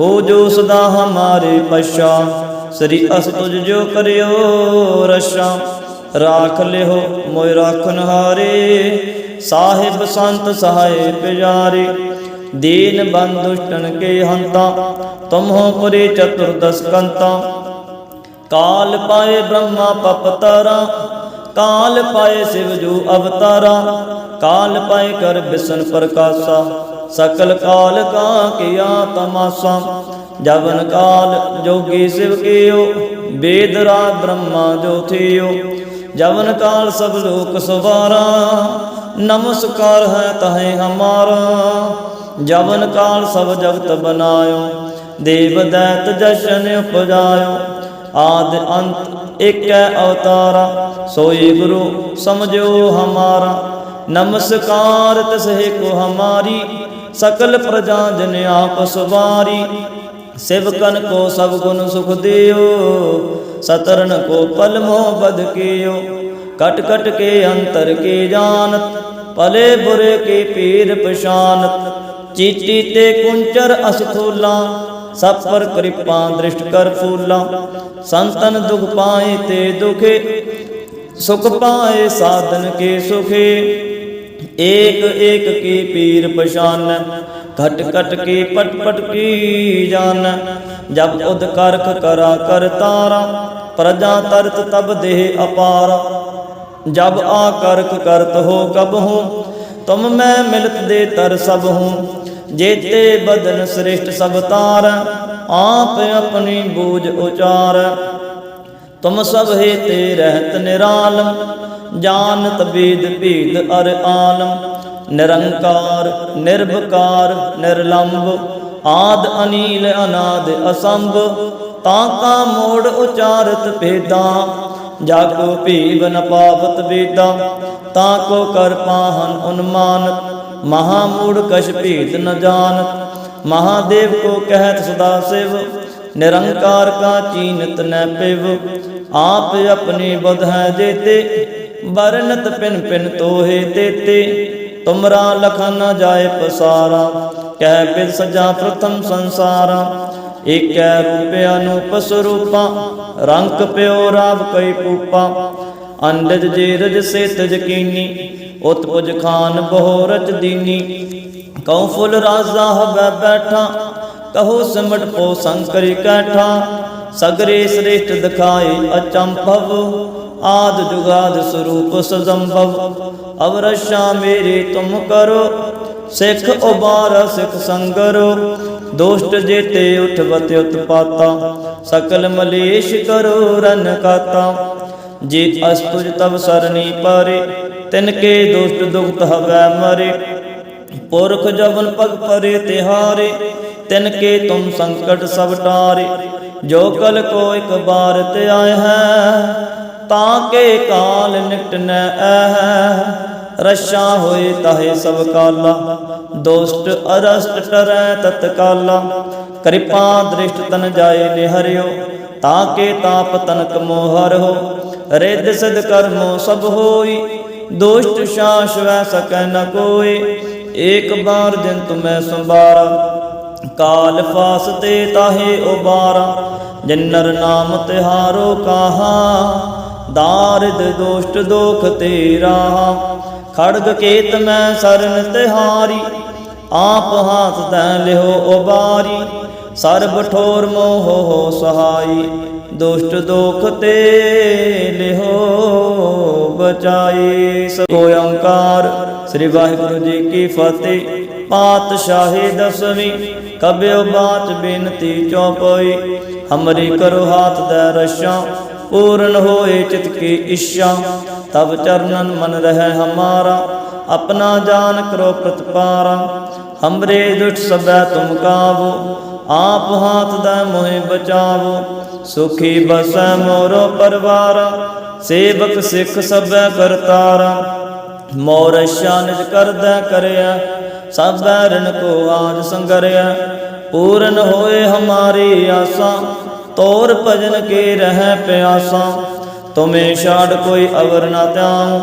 ਹੋ ਜੋ ਸਦਾ ਹਮਾਰੇ ਪਛਾ। ਸ੍ਰੀ ਅਸਤੁਜ ਜੋ ਕਰਿਓ ਰਸ਼ਾ ਰਾਖ ਲਿਓ ਮੋਇ ਰਾਖਨ ਹਾਰੇ ਸਾਹਿਬ ਸੰਤ ਸਹਾਏ ਪਿਆਰੇ ਦੀਨ ਬੰਦੁਸ਼ਟਨ ਕੇ ਹੰਤਾ। ਤੁਮਹੋ ਪੁਰੀ ਚਤੁਰਦਸ ਕੰਤਾ। ਕਾਲ ਪਾਏ ਬ੍ਰਹਮਾ ਪਪਤਰਾ ਕਾਲ ਪਾਏ ਸਿਵ ਜੂ ਅਵਤਾਰਾ। ਕਾਲ ਪਾਏ ਕਰ ਬਿਸ਼ਨ ਪ੍ਰਕਾਸ਼ਾ। ਸਕਲ ਕਾਲ ਕਾ ਕੀਆ ਤਮਾਸਾ, ਜਵਨ ਕਾਲ ਜੋਗੀ ਸਿਵ ਕੀਓ ਵੇਦ ਰਾਜ ਬ੍ਰਹਮਾ ਜੋ ਥਿਓ। ਜਵਨ ਕਾਲ ਸਭ ਲੋਕ ਸਵਾਰਾ, ਨਮਸਕਾਰ ਹੈ ਤਹੇ ਹਮਾਰਾ। ਜਵਨ ਕਾਲ ਸਭ ਜਗਤ ਬਨਾਇਓ, ਦੇਵ ਦੈਤ ਜਸ਼ਨ ਉਪਜਾਇਓ। ਆਦ ਅੰਤ ਏਕੈ ਅਵਤਾਰਾ, ਸੋਈ ਗੁਰੂ ਸਮਝੋ ਹਮਾਰਾ। ਨਮਸਕਾਰ ਤਸਹਿ ਕੋ ਹਮਾਰੀ ਸਕਲ ਪ੍ਰਜਾ ਜਨ ਆਪ ਸਵਾਰੀ ਸਿਵਕਨ ਕੋ ਸਭ ਗੁਣ ਸੁਖ ਦਿਓ, ਸਤਰਨ ਕੋ ਪਲ ਮੋਹ ਬਦ ਕੀਓ, ਕਟ ਕਟ ਕੇ ਅੰਤਰ ਕੇ ਜਾਣਤ, ਭਲੇ ਬੁਰੇ ਕੇ ਪੀਰ ਪਛਾਨਤ, ਚੀਟੀ ਤੇ ਕੁੰਚਰ ਅਸਥੂਲਾ ਸਭ ਪਰ ਕਿਰਪਾ ਦ੍ਰਿਸ਼ਟ ਕਰ ਫੂਲਾ, ਸੰਤਨ ਦੁਖ ਪਾਏ ਤੇ ਦੁਖੇ, ਸੁਖ ਪਾਏ ਸਾਧਨ ਕੇ ਸੁਖੇ ਏਕ ਏਕ ਕੀ ਪੀਰ ਪਛਾਨ, ਘਟ ਘਟ ਕੀ ਪਟ ਪਟ ਕੀ ਜਾਨ। ਜਬ ਉਦ ਕਰਖ ਕਰਾ ਕਰ ਤਾਰਾ, ਪ੍ਰਜਾ ਤਰਤ ਤਬ ਦੇਹ ਅਪਾਰ। ਜਬ ਆ ਕਰਖ ਕਰਤ ਹੋ ਕਬ ਹੂੰ, ਤੁਮ ਮੈਂ ਮਿਲਤ ਦੇ ਤਰ ਸਭ ਹੂੰ। ਜੇਤੇ ਬਦਨ ਸ੍ਰਿਸ਼ਟ ਸਭ ਤਾਰ, ਆਪ ਆਪਣੀ ਬੂਝ ਉਚਾਰ। ਤੁਮ ਸਭ ਹੈ ਤੇ ਰਹਿਤ ਨਿਰਾਲਮ ਜਾਣਤ ਬੀਦ ਭੀਦ ਅਰ ਆਲਮ ਨਿਰੰਕਾਰ ਨਿਰਭਕਾਰ ਨਿਰਲੰਭ ਆਦ ਅਨੀਲ ਅਨਾਦ ਅਸੰਭ, ਤਾਂ ਕਾ ਮੋੜ ਉਚਾਰਤ ਭੇਦਾਂ ਜਾ ਕੋ ਭੀਵ ਨ ਪਾਵਤ ਵੇਦਾਂ, ਤਾਂ ਕੋ ਕਰ ਪਾਹਨ ਉਨਮਾਨਤ ਮਹਾ ਮੂੜ ਕਛ ਭੀਤ ਨ ਜਾਣਤ ਮਹਾਦੇਵ ਕੋ ਕਹਿਤ ਸਦਾ ਸਿਵ, ਨਿਰੰਕਾਰ ਕਾ ਚੀਨਤ ਨੈ ਪਿਵ, ਆਪ ਆਪਣੀ ਬੁਧ ਹੈ ਜੇਤੇ ਬਰਨਤ ਪਿਨ ਪਿਨ ਤੋਹੇ ਤੇਤੇ, ਤੁਮਰਾ ਲਖਨ ਨ ਜਾਏ ਪਸਾਰਾ, ਕਹਿ ਬਿਦ ਸਜਾ ਪ੍ਰਥਮ ਸੰਸਾਰਾ, ਏਕੈ ਰੂਪ ਅਨੂਪ ਸਰੂਪਾ, ਰੰਗ ਪਿਓ ਰਾਵ ਕਈ ਪੂਪਾ, ਅੰਡਜ ਜੇ ਰਜ ਸੇ ਤਜ ਕੀਨੀ, ਉਤਪੁਜ ਖਾਨ ਬਹੁ ਰਚ ਦੀਨੀ, ਕਉ ਫੁੱਲ ਰਾਜ਼ਾ ਹਬੈ ਬੈਠਾ, ਕਹੋ ਸਿਮਟ ਪੋ ਸੰਕਰੀ ਕੈਠਾ, ਸਗਰੇ ਸ੍ਰੇਸ਼ਟ ਦਿਖਾਏ ਅਚੰਭਵ ਆਦ ਜੁਗਾਦ ਸਰੂਪ ਸਜੰਭਵ। ਅਵਰਸ਼ਾ ਮੇਰੇ ਤੁਮ ਕਰੋ, ਸਿੱਖ ਉਬਾਰ ਸਿੱਖ ਸੰਗਰੋ। ਦੋਸ਼ਟ ਜੇਤੇ ਉਠਵਤ ਉਤਪਾਤਾ, ਸਕਲ ਮਲੇਸ਼ ਕਰੋ ਰਨ ਕਾਤਾ। ਜੇ ਅਸਤੁਜ ਤਬ ਸਰਨੀ ਪਾਰੇ, ਤਿਨ ਕੇ ਦੋਸ਼ਟ ਦੁਖਤ ਹਵੈ ਮਰੇ। ਪੁਰਖ ਜਵਨ ਪਗ ਪਰੇ ਤਿਹਾਰੇ, ਤਿਨ ਕੇ ਤੁਮ ਸੰਕਟ ਸਭ ਟਾਰੇ। ਜੋ ਕਲ ਕੋ ਇਕ ਬਾਰ ਤੇ ਆਏ ਹੈ ਤਾਂ ਕੇ ਕਾਲ ਨਿਕਟ ਨ ਰਸ਼ਾ ਹੋਏ ਤਾਹੇ ਸਭ ਕਾਲਾ। ਦੋਸਤ ਅਰਸਟ ਟਰੈ ਤਤਕਾਲਾ ਕਿਰਪਾ ਦ੍ਰਿਸ਼ਟ ਤਨ ਜਾਏ ਨਿਹਰਿਓ। ਤਾਂ ਕੇ ਤਾਪ ਤਨਕ ਮੋਹਰ ਹੋ ਰਿੱਧ ਸਿਧ ਕਰਮੋ ਸਭ ਹੋਈ। ਦੋਸ਼ਟ ਸ਼ਾਸ ਵੈ ਸਕੈ ਨ ਕੋਈ ਏਕ ਬਾਰ ਜਿਨ ਤੁਮੈ ਸੰਭਾਰਾ। ਕਾਲ ਫਾਸ ਤੇ ਤਾਹੇ ਉਬਾਰਾ। ਜਿਨਰ ਨਾਮ ਤਿਹਾਰੋ ਕਾਹਾ। ਦਾਰਿਦ ਦੋਸ਼ਟ ਦੋਖ ਤੇਰਾ। ਖੜਗ ਕੇਤ ਮੈਂ ਸਰਨ ਤਿਹਾਰੀ, ਆਪ ਹਾਥ ਤੈ ਲਿਓ ਉਬਾਰੀ। ਸਰਬ ਠੋਰ ਮੋਹ ਹੋ ਸਹਾਈ, ਦੁਸ਼ਟ ਦੋਖ ਤੇ ਲਿਹੋ ਬਚਾਈ। ਸੋ ਓੰਕਾਰ, ਸ੍ਰੀ ਵਾਹਿਗੁਰੂ ਜੀ ਕੀ ਫਤਿਹ। ਪਾਤਸ਼ਾਹੀ ਦਸਵੀਂ, ਕਬਿਓ ਬਾਤ ਬੇਨਤੀ ਚੌਪਈ। ਹਮਰੀ ਕਰੋ ਹਾਥ ਦਾ ਰਸਾ ਪੂਰਨ ਹੋਏ ਚਿਤ ਕੀ ਇੱਛਾ। ਤਬ ਚਰਨਨ ਮਨ ਰਹਿ ਹਮਾਰਾ, ਆਪਣਾ ਜਾਨ ਕਰੋ ਪ੍ਰਤਪਾਰਾ। ਹਮਰੇ ਦੁष्ट ਸਬੈ ਤੁਮ ਕਾਵੋ, ਆਪ ਹਾਥ ਦਾ ਮੋਹਿ ਬਚਾਵੋ। ਸੁਖੀ ਬਸੈ ਮੋਰੋ ਪਰਵਾਰਾ, ਸੇਵਕ ਸਿੱਖ ਸਬੈ ਕਰਤਾਰਾ। ਮੋਰ ਨਿਜ ਕਰਦਾ ਕਰਿਆ ਸਭ ਰਣ ਕੋ ਆਜ ਸੰਗਰਿਆ ਪੂਰਨ ਹੋਏ ਹਮਾਰੀ ਆਸਾਂ ਤੋਰ ਭਜਨ ਕੇ ਰਹਿ ਪਿਆਸਾ, ਤੁਮੇ ਛਾੜ ਕੋਈ ਅਵਰ ਨਾ ਤਿਆਉ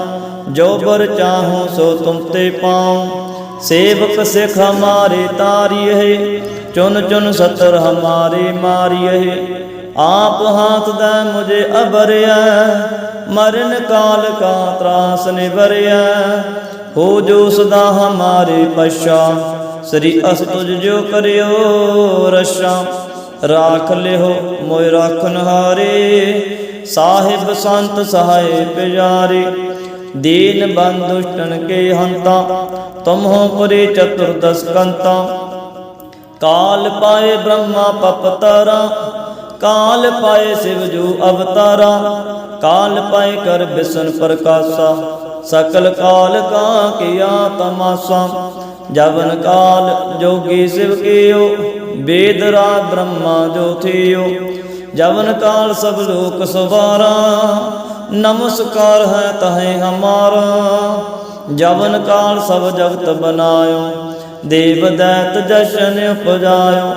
ਜੋ ਬਰ ਚਾਹੂੰ ਸੋ ਤੁਮ ਤੇ ਪਾਉ। ਸੇਵਕ ਸਿਖ ਹਮਾਰੇ ਤਾਰੀਏ, ਚੁਨ ਚੁਨ ਸਤਰ ਹਮਾਰੇ ਮਾਰੀਏ। ਆਪ ਹਾਥ ਦਾ ਮੁਝੇ ਅਬਰਿਆ ਮਰਨ ਕਾਲ ਕਾ ਤਰਾਸ ਨਿਵਰਿਆ। ਹੋ ਜੋ ਸਦਾ ਹਮਾਰੇ ਪਛਾ ਸ੍ਰੀ ਅਸਤੁਜ ਜੋ ਕਰਿਓ ਰਸ਼ਾ ਰਾਖ ਲਿਓ ਮੋਇ ਰਾਖਨ ਹਾਰੇ, ਸਾਹਿਬ ਸੰਤ ਸਹਾਏ ਪਿਆਰੇ ਦੀਨ ਬੰਦ ਦੁਸ਼ਟਨ ਕੇ ਹੰਤਾ ਤੁਮ ਹੋ ਪੁਰੀ ਚਤੁਰਦਸ ਕੰਤਾ। ਕਾਲ ਪਾਏ ਬ੍ਰਹਮਾ ਪਪਤਰਾ ਕਾਲ ਪਾਏ ਸਿਵ ਜੂ ਅਵਤਾਰਾ। ਕਾਲ ਪਾਏ ਕਰ ਬਿਸ਼ਨ ਪ੍ਰਕਾਸ਼ਾ, ਸਕਲ ਕਾਲ ਕਾ ਕੀਆ ਤਮਾਸਾ। ਜਵਨ ਕਾਲ ਜੋਗੀ ਸਿਵ ਕੀਓ ਵੇਦ ਰਾਗ ਬ੍ਰਹਮਾ ਜੋ ਥਿਓ, ਜਵਨ ਕਾਲ ਸਭ ਲੋਕ ਸਵਾਰਾ, ਨਮਸਕਾਰ ਹੈ ਤਹੇ ਹਮਾਰਾ। ਜਵਨ ਕਾਲ ਸਭ ਜਗਤ ਬਨਾਇਓ, ਦੇਵ ਦੈਤ ਜਸ਼ਨ ਉਪਜਾਇਓ।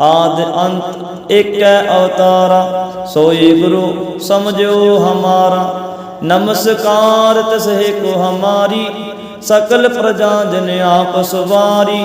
ਆਦ ਅੰਤ ਏਕੈ ਅਵਤਾਰਾ, ਸੋਈ ਗੁਰੂ ਸਮਝਿਓ ਹਮਾਰਾ। ਨਮਸਕਾਰ ਤਸਹਿ ਕੋ ਹਮਾਰੀ, ਸਕਲ ਪ੍ਰਜਾ ਜਨ ਆਪ ਸੁਵਾਰੀ।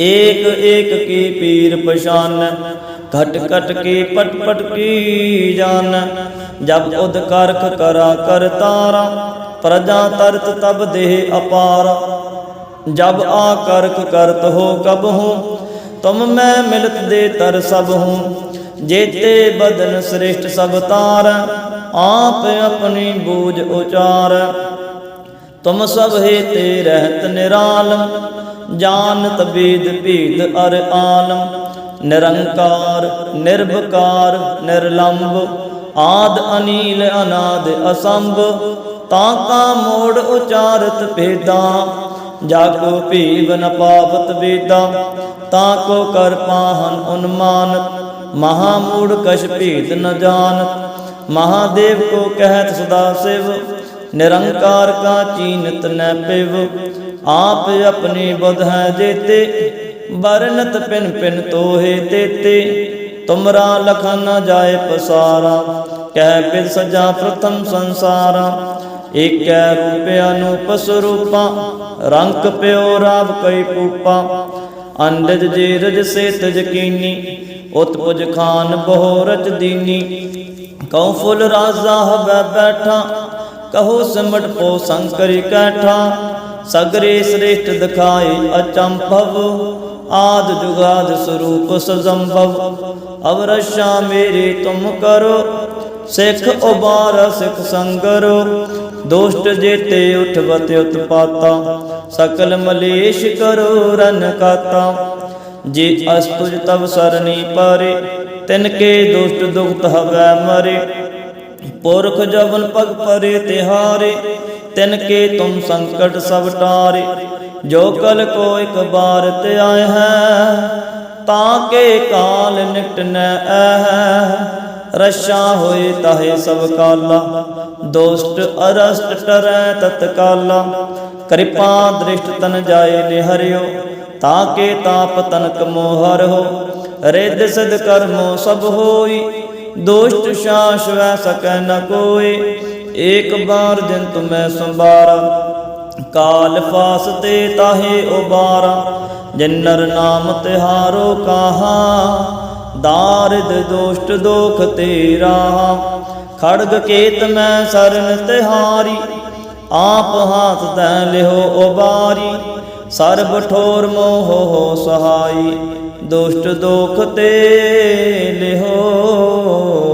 ਏਕ ਏਕ ਕੀ ਪੀਰ ਪਛਾਨ ਘਟ ਘਟ ਕੇ ਪਟ ਪਟ ਕੀ ਜਾਨ। ਜਬ ਉਦ ਕਰਖ ਕਰਾ ਕਰ ਤਾਰਾ, ਪ੍ਰਜਾ ਤਰਤ ਤਬ ਦੇਹ ਅਪਾਰ। ਜਬ ਆ ਕਰਖ ਕਰਤ ਹੋ ਕਬ ਹੂੰ, ਤੁਮ ਮੈਂ ਮਿਲਤ ਦੇ ਤਰ ਸਭ ਹੂੰ। ਜੇਤੇ ਬਦਨ ਸ੍ਰਿਸ਼ਟ ਸਭ ਤਾਰ, ਆਪ ਆਪਣੀ ਬੂਝ ਉਚਾਰ। ਤੁਮ ਸਭ ਹੈ ਤੇ ਰਹਿਤ ਨਿਰਾਲਮ ਜਾਣਤ ਬੀਦ ਭੀਦ ਅਰ ਆਲਮ ਨਿਰੰਕਾਰ ਨਿਰਭਕਾਰ ਨਿਰਲੰਭ ਆਦ ਅਨੀਲ, ਅਨਾਦ ਅਸੰਭ। ਤਾਂ ਕਾ ਮੋੜ ਉਚਾਰਤ ਭੇਦਾ ਜਾ ਕੋ ਭੀਵ ਨ ਪਾਵਤ ਵੇਦਾ। ਤਾਂ ਕੋ ਕਰ ਪਾਹਨ ਉਨਮਾਨਤ ਮਹਾ ਮੂੜ ਕਛ ਭੀਤ ਨ ਜਾਣਤ ਮਹਾਦੇਵ ਕੋ ਕਹਿਤ ਸਦਾ ਸਿਵ, ਨਿਰੰਕਾਰ ਕਾ ਚੀਨਤ ਨੈ ਪਿਵ। ਆਪ ਆਪਣੀ ਬੁਧ ਹੈ ਜੇਤੇ ਬਰਨਤ ਪਿਨ ਪਿਨ ਤੋਹੇ ਤੇਤੇ। ਤੁਮਰਾ ਲਖਨ ਨ ਜਾਏ ਪਸਾਰਾ, ਕਹਿ ਬਿਦ ਸਜਾ ਪ੍ਰਥਮ ਸੰਸਾਰਾ। ਏਕੈ ਰੂਪ ਅਨੂਪ ਸਰੂਪਾ ਰੰਗ ਪਿਓ ਰਾਵ ਕਈ ਪੂਪਾ। ਅੰਡਜ ਜੇ ਰਜ ਸੇ ਤਜ ਕੀਨੀ ਉਤਪੁਜ ਖਾਨ ਬਹੁ ਰਚ ਦੀਨੀ। ਕਉ ਫੁੱਲ ਰਾਜ਼ਾ ਹਵੈ ਬੈਠਾ, ਕਹੋ ਸਿਮਟ ਪੋ ਸੰਕਰੀ ਕੈਠਾ। ਸਗਰੇ ਸ੍ਰੇਸ਼ਟ ਦਿਖਾਏ ਅਚੰਭਵ, ਆਦ ਜੁਗਾਦ ਸਰੂਪ ਸਜੰਭਵ। ਅਵਰਸ਼ਾ ਮੇਰੇ ਤੁਮ ਕਰੋ, ਸਿੱਖ ਉਬਾਰ ਸਿੱਖ ਸੰਗਰੋ। ਦੁਸ਼ਟ ਜੇਤੇ ਉਠਵਤ ਉਤਪਾਤਾ, ਸਕਲ ਮਲੇਸ਼ ਕਰੋ ਰਨ ਕਾਤਾ। ਜੇ ਅਸਤੁਜ ਤਬ ਸਰਨੀ ਪਾਰੇ, ਤਿਨ ਕੇ ਦੁਸ਼ਟ ਦੁਖਤ ਹਵੈ ਮਰੇ। ਪੁਰਖ ਜਵਨ ਪਗ ਪਰੇ ਤਿਹਾਰੇ ਤਿਨ ਕੇ ਤੁਮ ਸੰਕਟ ਸਭ ਟਾਰੇ, ਜੋ ਕਲ ਕੋ ਇਕ ਬਾਰ ਤੇ ਆਏ ਹੈ, ਤਾਂ ਕੇ ਕਾਲ ਨਿਕਟ ਨ ਐ ਰਸ਼ਾ ਹੋਏ ਤਾਹੇ ਸਭ ਕਾਲਾ, ਦੋਸਤ ਅਰਸਟ ਟਰੈ ਤਤਕਾਲਾ, ਕਿਰਪਾ ਦ੍ਰਿਸ਼ਟ ਤਨ ਜਾਏ ਨਿਹਰਿਓ, ਤਾਂ ਕੇ ਤਾਪ ਤਨਕ ਮੋਹਰ ਹੋ ਰਿੱਧ ਸਿਧ ਕਰਮੋ ਸਭ ਹੋਈ ਦੋਸਤ ਸ਼ਾਸ ਵੈ ਸਕੈ ਨ ਕੋਇ ਏਕ ਬਾਰ ਦਿਨ ਤੁਮੈ ਸੰਭਾਰਾ, ਕਾਲ ਫਾਸ ਤੇ ਤਾਹੇ ਉਬਾਰਾ ਜਿਨਰ ਨਾਮ ਤਿਹਾਰੋ ਕਾਹਾ, ਦਾਰਿਦ ਦੁਸ਼ਟ ਦੋਖ ਤੇਰਾ, ਖੜਗ ਕੇਤ ਮੈਂ ਸਰਨ ਤਿਹਾਰੀ, ਆਪ ਹਾਥ ਤੈ ਲਿਓ ਉਬਾਰੀ, ਸਰਬ ਠੋਰ ਮੋਹ ਹੋ ਸਹਾਈ, ਦੁਸ਼ਟ ਦੋਖ ਤੇ ਲਿਓ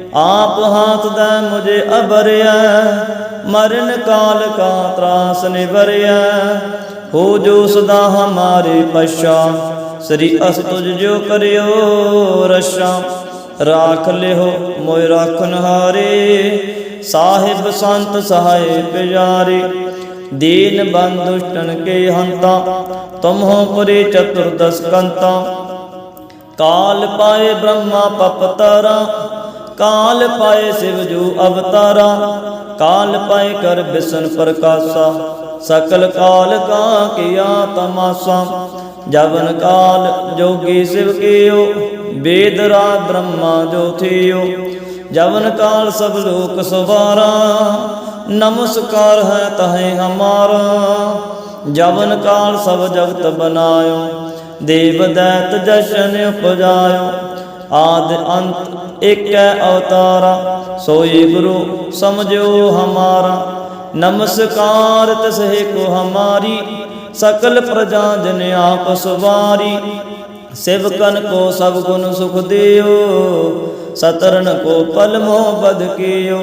ਆਪ ਹਾਥ ਦਾ ਮੁਝੇ ਅਬਰਿਆ ਮਰਨ ਕਾਲ ਕਾ ਤਰਾਸ ਨਿਵਰਿਆ। ਹੋ ਜੋ ਸਦਾ ਹਮਾਰੇ ਪਛਾ, ਸ੍ਰੀ ਅਸ ਤੁਜ ਜੋ ਕਰਿਓ ਰਸ਼ਾ ਰਾਖ ਲਿਓ ਮੋਇ ਰਾਖਨ ਹਾਰੇ, ਸਾਹਿਬ ਸੰਤ ਸਹਾਏ ਪਿਆਰੇ ਦੀਨ ਬੰਦੁਸ਼ਟਨ ਕੇ ਹੰਤਾ ਤੁਮ ਹੋ ਪਰੇ ਚਤੁਰਦਸ ਕੰਤਾ। ਕਾਲ ਪਾਏ ਬ੍ਰਹਮਾ ਪਪਤਰਾ ਕਾਲ ਪਾਏ ਸਿਵ ਜੂ ਅਵਤਾਰਾ, ਕਾਲ ਪਾਏ ਕਰ ਬਿਸ਼ਨ ਪ੍ਰਕਾਸ਼ਾ। ਸਕਲ ਕਾਲ ਕਾ ਕੀਆ ਤਮਾਸਾ, ਜਵਨ ਕਾਲ ਜੋਗੀ ਸਿਵ ਕੀਓ, ਵੇਦ ਰਾਗ ਬ੍ਰਹਮਾ ਜੋ ਥਿਓ। ਜਵਨ ਕਾਲ ਸਭ ਲੋਕ ਸਵਾਰਾ, ਨਮਸਕਾਰ ਹੈ ਤਹੇ ਹਮਾਰਾ। ਜਵਨ ਕਾਲ ਸਭ ਜਗਤ ਬਨਾਇਓ ਦੇਵ ਦੈਤ ਜਸ਼ਨ ਉਪਜਾਇਓ। ਆਦ ਅੰਤ ਏਕੈ ਅਵਤਾਰਾ, ਸੋਈ ਗੁਰੂ ਸਮਝੋ ਹਮਾਰਾ। ਨਮਸਕਾਰ ਤਸਹਿ ਕੋ ਹਮਾਰੀ, ਸਕਲ ਪ੍ਰਜਾ ਜਨ ਆਪ ਸਵਾਰੀ। ਸਿਵਕਨ ਕੋ ਸਭ ਗੁਣ ਸੁਖ ਦਿਓ, ਸਤਰਨ ਕੋ ਪਲ ਮੋਹ ਬਦ ਕੀਓ।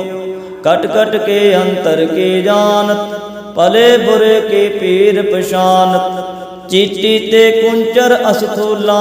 ਕਟ ਕਟ ਕੇ ਅੰਤਰ ਕੇ ਜਾਣਤ, ਭਲੇ ਬੁਰੇ ਕੇ ਪੀਰ ਪਛਾਨਤ। ਚੀਟੀ ਤੇ ਕੁੰਚਰ ਅਸਥੂਲਾ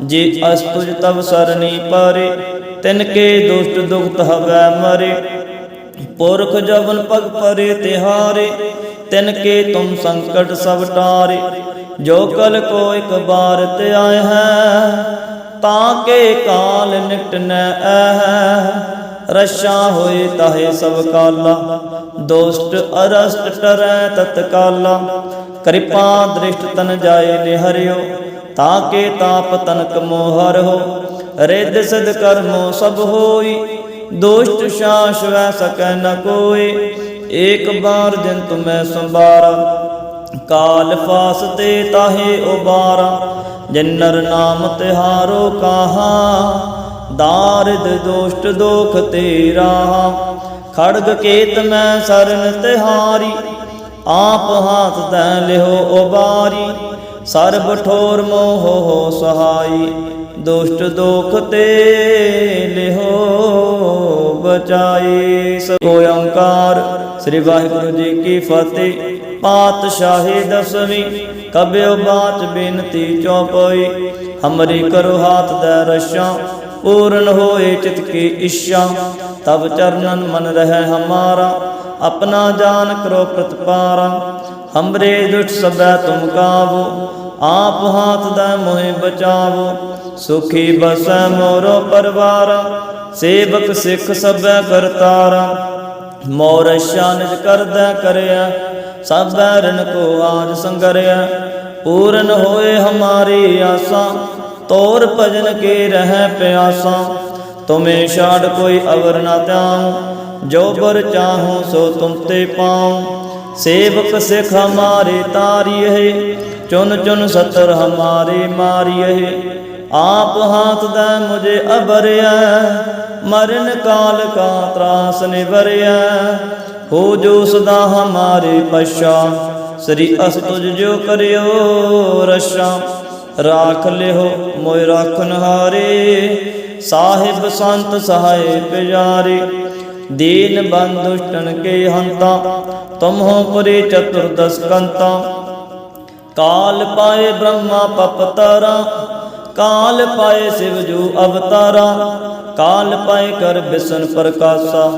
ਜੇ ਅਸਤੁਜ ਤਬ ਸਰਨੀ ਪਾਰੇ, ਤਿਨ ਕੇ ਦੁਸ਼ਟ ਦੁਖਤ ਹਵੈ ਮਰੇ। ਪੁਰਖ ਜਵਨ ਪਗ ਪਰੇ ਤਿਹਾਰੇ ਤਿਨ ਕੇ ਤੁਮ ਸੰਕਟ ਸਭ ਟਾਰੇ। ਜੋ ਕਲ ਕੋ ਇੱਕ ਬਾਰ ਤੇ ਆਏ ਹੈ, ਤਾਂ ਕੇ ਕਾਲ ਨਿਕਟ ਨ ਐ ਰਸ਼ਾ ਹੋਏ ਤਾਹੇ ਸਭ ਕਾਲਾ ਦੋਸਤ ਅਰਸਟ ਟਰੈ ਤਤਕਾਲਾ। ਕਿਰਪਾ ਦ੍ਰਿਸ਼ਟ ਤਨ ਜਾਏ ਨਿਹਰਿਓ ਤਾਂ ਕੇ ਤਾਪ ਤਨਕ ਮੋਹਰ ਹੋ, ਰਿੱਧ ਸਿਧ ਕਰਮੋ ਸਭ ਹੋਈ। ਦੋਸ਼ਟ ਸ਼ਾਸ ਵੈ ਸਕੈ ਨ ਕੋਈ ਏਕ ਬਾਰ ਜਿਨ ਤੁਮੈ ਸੰਭਾਰਾ, ਕਾਲ ਫਾਸ ਤੇ ਤਾਹੇ ਉਬਾਰਾ ਜਿਨਰ ਨਾਮ ਤਿਹਾਰੋ ਕਾਹਾ। ਦਾਰਿਦ ਦੋਸ਼ਟ ਦੋਖ ਤੇਰਾ, ਖੜਗ ਕੇਤ ਮੈਂ ਸਰਨ ਤਿਹਾਰੀ, ਆਪ ਹਾਥ ਤੈ ਲਿਓ ਉਬਾਰੀ। ਸਰਬ ਠੋਰ ਮੋਹ ਹੋ ਸਹਾਈ, ਦੁਸ਼ਟ ਦੋਖ ਤੇ ਲਿਓ ਬਚਾਈ। ਸੋ ਓੰਕਾਰ, ਸ੍ਰੀ ਵਾਹਿਗੁਰੂ ਜੀ ਕੀ ਫਤਿਹ। ਪਾਤਸ਼ਾਹੀ ਦਸਵੀਂ, ਕਬਿਓ ਬਾਚ ਬੇਨਤੀ ਚੌਪਈ। ਹਮਰੀ ਕਰੋ ਹਾਥ ਦਾ ਰਸ਼ਾਂ, ਪੂਰਨ ਹੋਏ ਚਿਤ ਕੀ ਇੱਛਾ। ਤਬ ਚਰਨਨ ਮਨ ਰਹਿ ਹਮਾਰਾ, ਆਪਣਾ ਜਾਨ ਕਰੋ ਪ੍ਰਤਪਾਰਾ। ਹਮਰੇ ਦੁष्ट ਸਬੈ ਤੁਮ ਕਾਵੋ, ਆਪ ਹਾਥ ਦਾ ਮੋਹਿ ਬਚਾਵੋ। ਸੁਖੀ ਬਸੈ ਮੋਰੋ ਪਰਵਾਰ, ਸੇਵਕ ਸਿੱਖ ਸਬੈ ਕਰਤਾਰਾ। ਮੋਰ ਨਿਜ ਕਰਦਾ ਕਰਿਆ ਸਭੈ ਰਣ ਕੋ ਆਜ ਸੰਗਰਿਆ ਪੂਰਨ ਹੋਏ ਹਮਾਰੀ ਆਸਾਂ, ਤੋਰ ਭਜਨ ਕੇ ਰਹਿ ਪਿਆਸਾਂ। ਤੁਮੇ ਛਾੜ ਕੋਈ ਅਵਰ ਨਾ ਤਿਆਉ ਜੋ ਬਰ ਚਾਹੂੰ ਸੋ ਤੁਮ ਤੇ ਪਾਉ। ਸੇਵਕ ਸਿਖ ਹਮਾਰੇ ਤਾਰੀਏ ਚੁਨ ਚੁਨ ਸਤਰ ਹਮਾਰੇ ਮਾਰੀਏ ਆਪ ਹਾਥ ਦਾ ਮੁਝੇ ਅਬਰਿਆ ਮਰਨ ਕਾਲ ਕਾ ਤਰਾਸ ਨਿਵਰਿਆ। ਹੋ ਜੋ ਸਦਾ ਹਮਾਰੇ ਪਛਾ, ਸ੍ਰੀ ਅਸਤੁਜ ਜੋ ਕਰਿਓ ਰਸ਼ਾ ਰਾਖ ਲਿਓ ਮੋਇ ਰਾਖਨ ਹਾਰੇ ਸਾਹਿਬ ਸੰਤ ਸਹਾਏ ਪਿਆਰੇ। ਦੀਨ ਬੰਦੁਸ਼ਟਨ ਕੇ ਹੰਤਾ ਤੁਮ ਹੋ ਪੁਰੀ ਚਤੁਰਦਸ ਕੰਤਾ। ਕਾਲ ਪਾਏ ਬ੍ਰਹਮਾ ਪਪਤਰਾ ਕਾਲ ਪਾਏ ਸਿਵ ਜੂ ਅਵਤਾਰਾ, ਕਾਲ ਪਾਏ ਕਰ ਬਿਸਨ ਪ੍ਰਕਾਸ਼ਾ।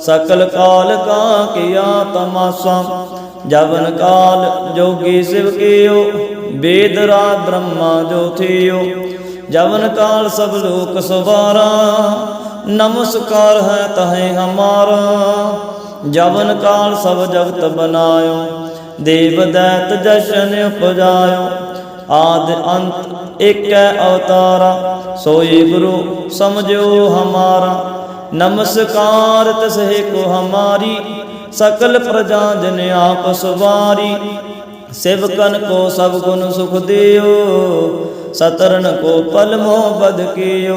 ਸਕਲ ਕਾਲ ਕਾ ਕੀਆ ਤਮਾਸਾ, ਜਵਨ ਕਾਲ ਜੋਗੀ ਸਿਵ ਕੀਓ, ਵੇਦ ਰਾਜ ਬ੍ਰਹਮਾ ਜੋ ਥਿਓ। ਜਵਨ ਕਾਲ ਸਭ ਲੋਕ ਨਮਸਕਾਰ ਹੈ ਤਹੇ ਹਮਾਰਾ, ਜਵਨ ਕਾਲ ਸਭ ਜਗਤ ਬਨਾਇਓ, ਦੇਵ ਦੈਤ ਜਸ਼ਨ ਉਪਜਾਇਓ, ਆਦ ਅੰਤ ਏਕੈ ਅਵਤਾਰਾ, ਸੋਈ ਗੁਰੂ ਸਮਝੋ ਹਮਾਰਾ, ਨਮਸਕਾਰ ਤਸਹਿ ਕੋ ਹਮਾਰੀ, ਸਕਲ ਪ੍ਰਜਾ ਜਨ ਆਪ ਸਵਾਰੀ ਸਿਵਕਨ ਕੋ ਸਭ ਗੁਣ ਸੁਖ ਦਿਓ ਸਤਰਨ ਕੋ ਪਲ ਮੋਹ ਬਦ ਕੀਓ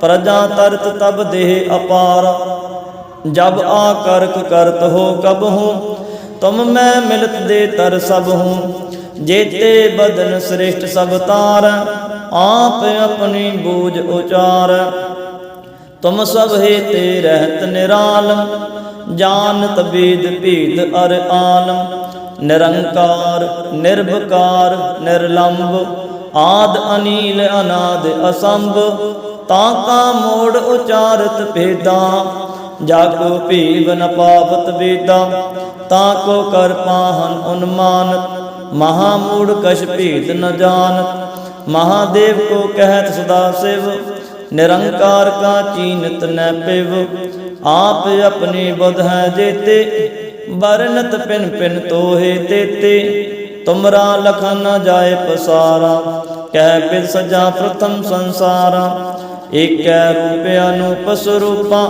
ਪ੍ਰਜਾ ਤਰਤ ਤਬ ਦੇਹ ਅਪਾਰ। ਜਬ ਆ ਕਰਕ ਕਰਤ ਹੋ ਕਬ ਹੂੰ, ਤੁਮ ਮੈਂ ਮਿਲਤ ਦੇ ਤਰ ਸਭ ਹੂੰ। ਜੇਤੇ ਬਦਨ ਸ੍ਰਿਸ਼ਟ ਸਭ ਤਾਰ, ਆਪ ਆਪਣੀ ਬੂਝ ਉਚਾਰ। ਤੁਮ ਸਭ ਹੈ ਤੇ ਰਹਿਤ ਨਿਰਾਲਮ ਜਾਣਤ ਬੀਦ ਭੀਦ ਅਰ ਆਲਮ ਨਿਰੰਕਾਰ, ਨਿਰਭਕਾਰ ਨਿਰਲੰਭ ਆਦ ਅਨੀਲ ਅਨਾਦ ਅਸੰਭ। ਤਾਂ ਕਾ ਮੋੜ ਉਚਾਰਤ ਭੇਦਾ, ਜਾ ਕੋ ਭੀਵ ਨ ਪਾਵਤ ਵੇਦਾ, ਤਾਂ ਕੋ ਕਰ ਪਾਹਨ ਉਨਮਾਨਤ ਮਹਾ ਮੂੜ ਕਛ ਭੇਦ ਨ ਜਾਣਤ ਮਹਾਦੇਵ ਕੋ ਕਹਿਤ ਸਦਾ ਸਿਵ, ਨਿਰੰਕਾਰ ਕਾ ਚੀਨਤ ਨੈ ਪਿਵ। ਆਪ ਆਪਣੀ ਬੁਧ ਹੈ ਜੇਤੇ ਬਰਨਤ ਪਿਨ ਪਿਨ ਤੋਹੇ ਤੇਤੇ। ਤੁਮਰਾ ਲਖਨ ਨ ਜਾਏ ਪਸਾਰਾ, ਕਹਿ ਬਿਦ ਸਜਾ ਪ੍ਰਥਮ ਸੰਸਾਰਾ। ਏਕੈ ਰੂਪ ਅਨੂਪ ਸਰੂਪਾ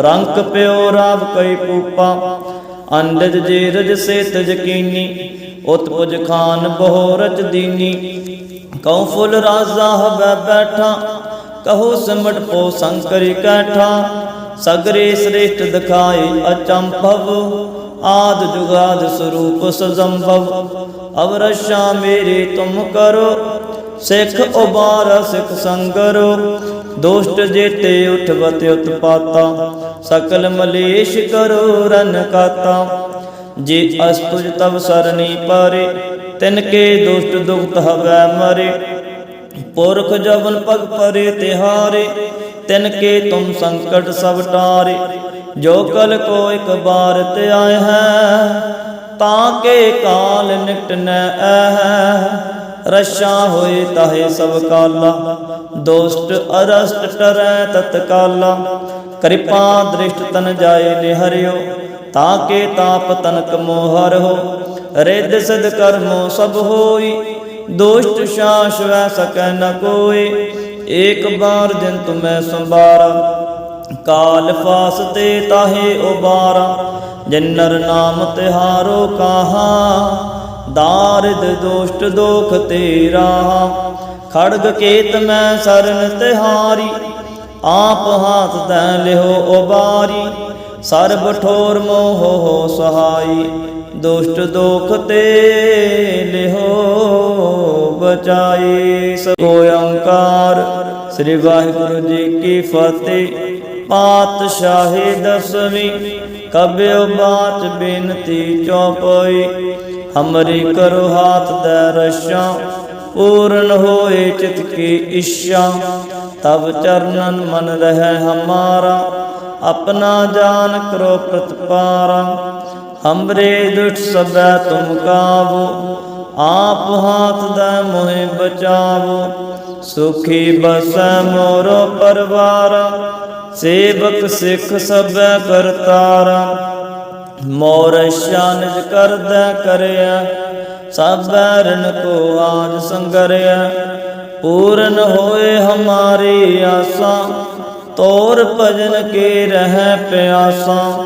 ਰੰਗ ਪਿਓ ਰਾਵ ਕਈ ਪੂਪਾ। ਅੰਡਜ ਜੇ ਰਜ ਸੇ ਤਜ ਕੀਨੀ, ਉਤਪੁਜ ਖਾਨ ਬਹੁ ਰਚ ਦੀਨੀ। ਕਉ ਫੁੱਲ ਰਾਜ਼ਾ ਹਬੈ ਬੈਠਾ, ਕਹੋ ਸਿਮਟ ਪੋ ਸੰਕਰੀ ਕੈਠਾ। ਸਗਰੇ ਸ੍ਰੇਸ਼ਟ ਦਿਖਾਏ ਅਚੰਭਵ, ਆਦ ਜੁਗਾਦ ਸਰੂਪ ਸਜੰਭਵ। ਅਵਰਸ਼ਾ ਮੇਰੇ ਤੁਮ ਕਰੋ, ਸਿੱਖ ਉਬਾਰ ਸਿੱਖ ਸੰਗਰੋ। ਦੋਸ਼ਟ ਜੇਤੇ ਉਠਵਤ ਉਤਪਾਤਾ, ਸਕਲ ਮਲੇਸ਼ ਕਰੋ ਰਨ ਕਾਤਾ। ਜੇ ਅਸਤੁਜ ਤਬ ਸਰਨੀ ਪਾਰੇ, ਤਿਨ ਕੇ ਦੁਸ਼ਟ ਦੁਖਤ ਹਵੈ ਮਰੇ। ਪੁਰਖ ਜਵਨ ਪਗ ਪਰੇ ਤਿਹਾਰੇ, ਤਿਨ ਕੇ ਤੁਮ ਸੰਕਟ ਸਭ ਟਾਰੇ। ਜੋ ਕਲ ਕੋ ਇਕ ਬਾਰ ਤੇ ਆਏ ਹੈ, ਤਾਂ ਕੇ ਕਾਲ ਨਿਕਟ ਨ ਐ ਰਸ਼ਾ ਹੋਏ ਤਾਹੇ ਸਭ ਕਾਲਾ। ਦੋਸਤ ਅਰਸਟ ਟਰੈ ਤਤਕਾਲਾ। ਕਿਰਪਾ ਦ੍ਰਿਸ਼ਟ ਤਨ ਜਾਏ ਨਿਹਰਿਓ ਤਾਂ ਕੇ ਤਾਪ ਤਨਕ ਮੋਹਰ ਹੋ ਰਿੱਧ ਸਿਧ ਕਰਮੋ ਸਭ ਹੋਈ, ਦੋਸ਼ਟ ਸ਼ਾਸ ਵੈ ਸਕੈ ਨ ਕੋਈ ਏਕ ਬਾਰ ਜਿਨ ਤੁਮੈ ਸੰਭਾਰਾ, ਕਾਲ ਫਾਸ ਤੇ ਤਾਹੇ ਉਬਾਰਾ। ਜਨਰ ਨਾਮ ਤਿਹਾਰੋ ਕਾਹਾ ਦਾਰਿਦ ਦੋਸ਼ਟ ਦੋਖ ਤੇਰਾ, ਖੜਗ ਕੇਤ ਮੈਂ ਸਰਨ ਤਿਹਾਰੀ, ਆਪ ਹਾਥ ਤੈ ਲਿਓ ਉਬਾਰੀ, ਸਰਬ ਠੋਰ ਮੋਹ ਹੋ ਸਹਾਈ, ਦੁਸ਼ਟ ਦੋਖ ਤੇ ਲਿਓ ਬਚਾਈ। ਸੋ ਓੰਕਾਰ ਸ੍ਰੀ ਵਾਹਿਗੁਰੂ ਜੀ ਕੀ ਫਤਿਹ, ਪਾਤਸ਼ਾਹੀ ਦਸਵੀਂ ਕਬਿਓ ਬਾਤ ਬੇਨਤੀ ਚੌਪਈ ਹਮਰੀ ਕਰੋ ਹਾਥ ਦੇ ਰਸ਼ਾਂ, ਪੂਰਨ ਹੋਏ ਚਿਤ ਕੀ ਇੱਛਾ। ਤਬ ਚਰਨਨ ਮਨ ਰਹਿ ਹਮਾਰਾ, ਆਪਣਾ ਜਾਨ ਕਰੋ ਪ੍ਰਤਪਾਰਾ। ਹਮਰੇ ਦੁਖ ਸਬੈ ਤੁਮ ਕਾਬੂ ਆਪ ਹਾਥ ਦਾ ਮੋਹਿ ਬਚਾਵੋ। ਸੁਖੀ ਬਸੈ ਮੋਰੋ ਪਰਵਾਰਾ, ਸੇਵਕ ਸਿੱਖ ਸਬੈ ਕਰਤਾਰਾ। ਮੋਰ ਸ਼ਾਨਿਜ ਕਰਦਾ ਕਰਿਆ ਸਭੈ ਰਣ ਕੋ ਆਜ ਸੰਗਰਿਆ। ਪੂਰਨ ਹੋਏ ਹਮਾਰੀ ਆਸਾਂ, ਤੋਰ ਭਜਨ ਕੇ ਰਹਿ ਪਿਆਸਾ।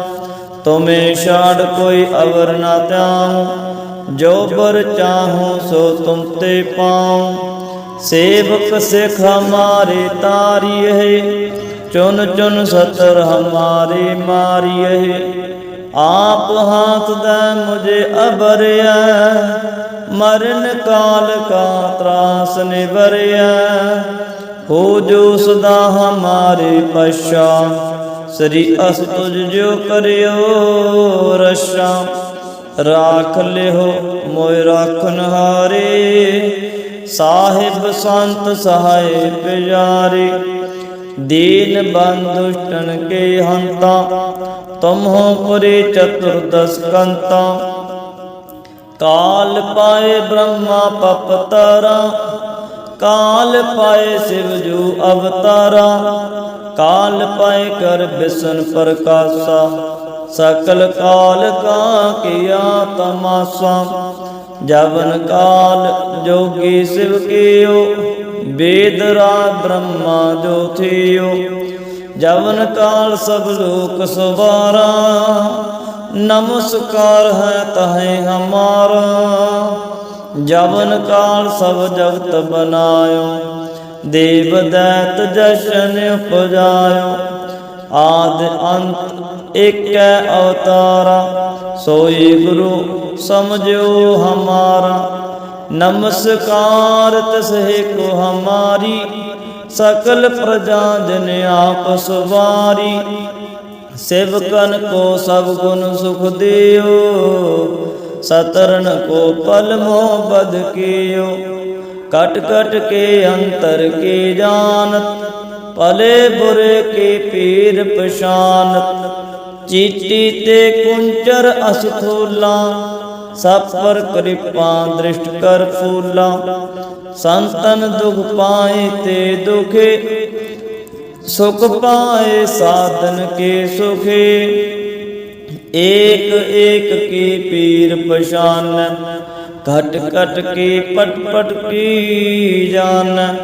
ਤੁਮੇ ਛਾੜ ਕੋਈ ਅਵਰ ਨਾ ਤਿਆਉ ਜੋ ਬਰ ਚਾਹੂੰ ਸੋ ਤੁਮ ਤੇ ਪਾਉ। ਸੇਵਕ ਸਿਖ ਹਮਾਰੇ ਤਾਰੀਏ, ਚੁਨ ਚੁਨ ਸਤਰ ਹਮਾਰੇ ਮਾਰੀਏ। ਆਪ ਹਾਥ ਦਾ ਮੁਝੇ ਅਬਰਿਆ ਮਰਨ ਕਾਲ ਕਾ ਤਰਾਸ ਨਿਵਰਿਆ। ਹੋ ਜੋ ਸਦਾ ਹਮਾਰੇ ਪਛਾ, ਸ੍ਰੀ ਅਸਤੁਜ ਜੋ ਕਰਿਓ ਰਸ਼ਾ ਰਾਖ ਲਿਓ ਮੋਇ ਰਾਖਨ ਹਾਰੇ। ਸਾਹਿਬ ਸੰਤ ਸਹਾਇ ਪਿਆਰੇ ਦੀਨ ਬੰਦੁਸ਼ਟਨ ਕੇ ਹੰਤਾ ਤੁਮ ਹੋ ਪੁਰੇ ਚਤੁਰਦਸ ਕੰਤਾ। ਕਾਲ ਪਾਏ ਬ੍ਰਹਮਾ ਪਪਤਰਾ, ਕਾਲ ਪਾਏ ਸਿਵ ਜੂ ਅਵਤਾਰਾ, ਕਾਲ ਪਾਏ ਕਰ ਬਿਸਨ ਪ੍ਰਕਾਸ਼ਾ। ਸਕਲ ਕਾਲ ਕਾ ਕੀਆ ਤਮਾਸਾ, ਜਵਨ ਕਾਲ ਜੋਗੀ ਸਿਵ ਕੀਓ, ਵੇਦ ਰਾਜ ਬ੍ਰਹਮਾ ਜੋ ਥਿਓ। ਜਵਨ ਕਾਲ ਸਭ ਲੋਕ ਸਵਾਰਾ, ਨਮਸਕਾਰ ਹੈ ਤਹੈ ਹਮਾਰਾ। ਜਵਨ ਕਾਲ ਸਭ ਜਗਤ ਬਨਾਇਓ, ਦੇਵ ਦੈਤ ਜਸ਼ਨ ਉਪਜਾਇਓ। ਆਦ ਅੰਤ ਏਕੈ ਅਵਤਾਰਾ, ਸੋਈ ਗੁਰੂ ਸਮਝਿਓ ਹਮਾਰਾ। ਨਮਸਕਾਰ ਤਸਹਿ ਕੋ ਹਮਾਰੀ ਸਕਲ ਪ੍ਰਜਾ ਜਨ ਆਪ ਸਵਾਰੀ ਸੇਵਕਨ ਕੋ ਸਭ ਗੁਣ ਸੁਖ ਦਿਓ, ਸਤਰਨ ਕੋ ਪਲ ਮੋਹ ਬਦ ਕੀਓ। ਕਟ ਕਟ ਕੇ ਅੰਤਰ ਕੀ ਜਾਣਤ ਭਲੇ ਬੁਰੇ ਕੀ ਪੀਰ ਪਛਾਨਤ ਚੀਟੀ ਤੇ ਕੁੰਚਰ ਅਸਥੂਲਾ ਸਭ ਪਰ ਕਿਰਪਾ ਦ੍ਰਿਸ਼ਟ ਕਰ ਫੂਲਾ। ਸੰਤਨ ਦੁਖ ਪਾਏ ਤੇ ਦੁਖੇ, ਸੁਖ ਪਾਏ ਸਾਧਨ ਕੇ ਸੁਖੇ। ਏਕ ਏਕ ਕੀ ਪੀਰ ਪਛਾਨ, ਘਟ ਘਟ ਕੀ ਪਟ ਪਟ ਕੀ ਜਾਨ।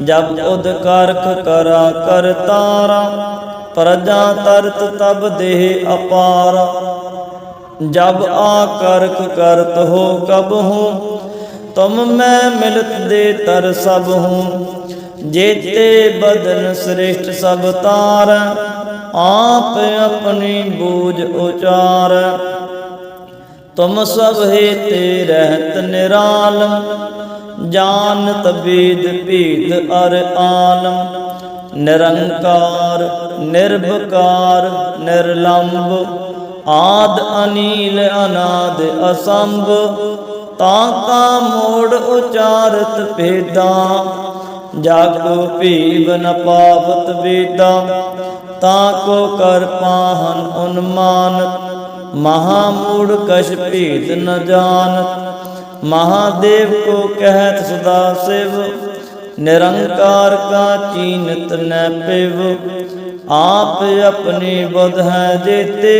ਜਬ ਉਦ ਕਰਖ ਕਰਾ, ਕਰ ਤਾਰਾ, ਪ੍ਰਜਾ ਤਰਤ ਤਬ ਦੇਹ ਅਪਾਰਾ। ਜਬ ਆ ਕਰਖ ਕਰਤ ਹੋ ਕਬ ਹੂੰ, ਤੁਮ ਮੈਂ ਮਿਲਤ ਦੇ ਤਰ ਸਭ ਹੂੰ। ਜੇਤੇ ਬਦਨ ਸ੍ਰਿਸ਼ਟ ਸਭ ਤਾਰ, ਆਪ ਆਪਣੀ ਬੂਝ ਉਚਾਰ। ਤੁਮ ਸਭ ਹੈ ਤੇ ਰਹਿਤ ਨਿਰਾਲਮ ਜਾਣਤ ਬੀਦ ਭੀਦ ਅਰ ਆਲਮ ਨਿਰੰਕਾਰ, ਨਿਰਭਕਾਰ ਨਿਰਲੰਭ ਆਦ ਅਨੀਲ ਅਨਾਦ ਅਸੰਭ, ਤਾਂ ਕਾ ਮੋੜ ਉਚਾਰਤ ਭੇਦਾ, ਜਾਗੋ ਭੀਵ ਨ ਪਾਵਤ ਵੇਦਾ, ਤਾਂ ਕੋ ਕਰ ਪਾਹਨ ਉਨਮਾਨਤ ਮਹਾਮੂੜ ਕਛ ਭੇਦ ਨ ਜਾਣਤ ਮਹਾਦੇਵ ਕੋ ਕਹਿਤ ਸਦਾ ਸਿਵ, ਨਿਰੰਕਾਰ ਕਾ ਚੀਨਤ ਨੈ ਪਿਵ। ਆਪ ਆਪਣੀ ਬੁਧ ਹੈ ਜੇਤੇ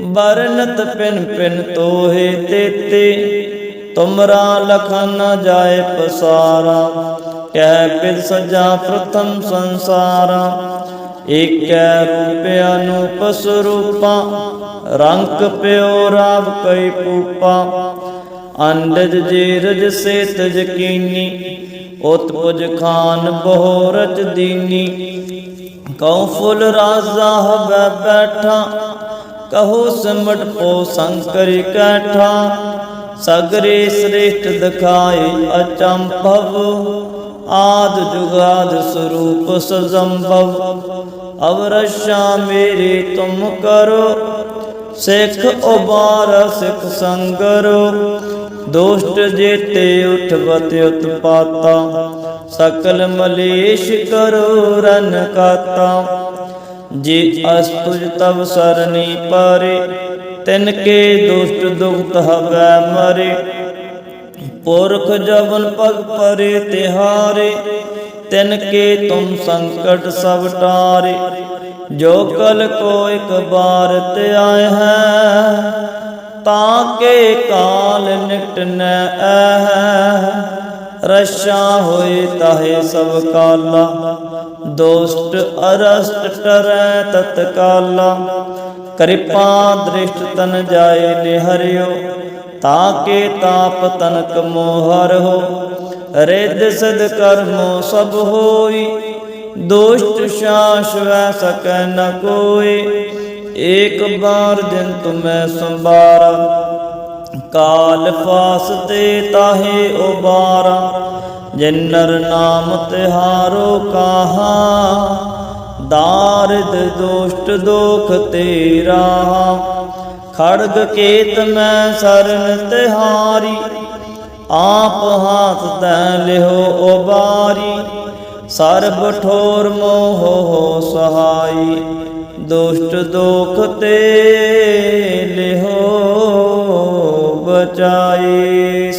ਬਰਨਤ ਪਿਨ ਪਿਨ ਤੋਹੇ ਤੇਤੇ, ਤੁਮਰਾ ਲਖਨ ਨ ਜਾਏ ਪਸਾਰਾ, ਕਹਿ ਬਿਦ ਸਜਾ ਪ੍ਰਥਮ ਸੰਸਾਰਾ। ਏਕੈ ਰੂਪ ਅਨੂਪ ਸਰੂਪਾ ਰੰਗ ਪਿਓ ਰਾਵ ਕਈ ਪੂਪਾ। ਅੰਡਜ ਜੇ ਰਜ ਸੇ ਤਜ ਕੀਨੀ, ਉਤਪੁਜ ਖਾਨ ਬਹੁ ਰਚ ਦੀਨੀ। ਕਉ ਫੁੱਲ ਰਾਜ਼ਾ ਹਵੈ ਬੈਠਾ ਕਹੋ ਸਿਮਟ ਪੋ ਸੰਕਰ ਕੈਠਾ, ਸਗਰੇ ਸ੍ਰੇਸ਼ਟ ਦਿਖਾਏ ਅਚੰਭਵ, ਆਦ ਜੁਗਾਦ ਸਰੂਪ ਸਜੰਭਵ। ਅਵਰਸ਼ਾ ਮੇਰੇ ਤੁਮ ਕਰੋ, ਸਿੱਖ ਉਬਾਰ ਸਿੱਖ ਸੰਗਰੋ। ਦੋਸ਼ਟ ਜੇਤੇ ਉਠਵਤ ਉਤਪਾਤਾ, ਸਕਲ ਮਲੇਸ਼ ਕਰੋ ਰਨ ਕਾਤਾ। ਜੇ ਅਸਤੁਜ ਤਵ ਸਰਨੀ ਪਾਰੇ, ਤਿਨ ਕੇ ਦੁਸ਼ਟ ਦੁਖਤ ਹਵੈ ਮਰੇ। ਪੁਰਖ ਜਵਨ ਪਗ ਪਰੇ ਤਿਹਾਰੇ, ਤਿਨ ਕੇ ਤੁਮ ਸੰਕਟ ਸਭ ਟਾਰੇ। ਜੋ ਕਲ ਕੋ ਇਕ ਬਾਰ ਤੇ ਆਏ ਹੈ, ਤਾਂ ਕੇ ਕਾਲ ਨਿਕਟ ਨ ਐ ਰਸ਼ਾ ਹੋਏ ਤਾਹੇ ਸਭ ਕਾਲਾ। ਦੋਸਤ ਅਰਸਟ ਟਰੈ ਤਤਕਾਲਾ। ਕਿਰਪਾ ਦ੍ਰਿਸ਼ਟ ਤਨ ਜਾਏ ਨਿਹਰਿਓ ਤਾਕੇ ਤਾਪ ਤਨਕ ਮੋਹਰ ਹੋ ਰਿੱਧ ਸਦ ਕਰਮੋ ਸਭ ਹੋਈ, ਦੋਸ਼ਟ ਸ਼ਾਸ ਵੈ ਸਕੈ ਨ ਕੋਈ। ਏਕ ਬਾਰ ਦਿਨ ਤੁਮੈ ਸੰਭਾਰਾ ਕਾਲ ਫਾਸ ਤੇ ਤਾਹੇ ਉਬਾਰਾ ਜਿਨਰ ਨਾਮ ਤਿਹਾਰੋ ਕਾਹਾ। ਦਾਰਿਦ ਦੋਸ਼ਟ ਦੋਖ ਤੇਰਾ, ਖੜਗ ਕੇਤ ਮੈਂ ਸਰਨ ਤਿਹਾਰੀ। ਆਪ ਹਾਥ ਤੈ ਲਿਹੋ ਉਬਾਰੀ, ਸਰਬ ਠੋਰ ਮੋਹ ਹੋ ਸਹਾਈ। ਦੁਸ਼ਟ ਦੋਖ ਤੇ ਲਿਹੋ ਬਚਾਈ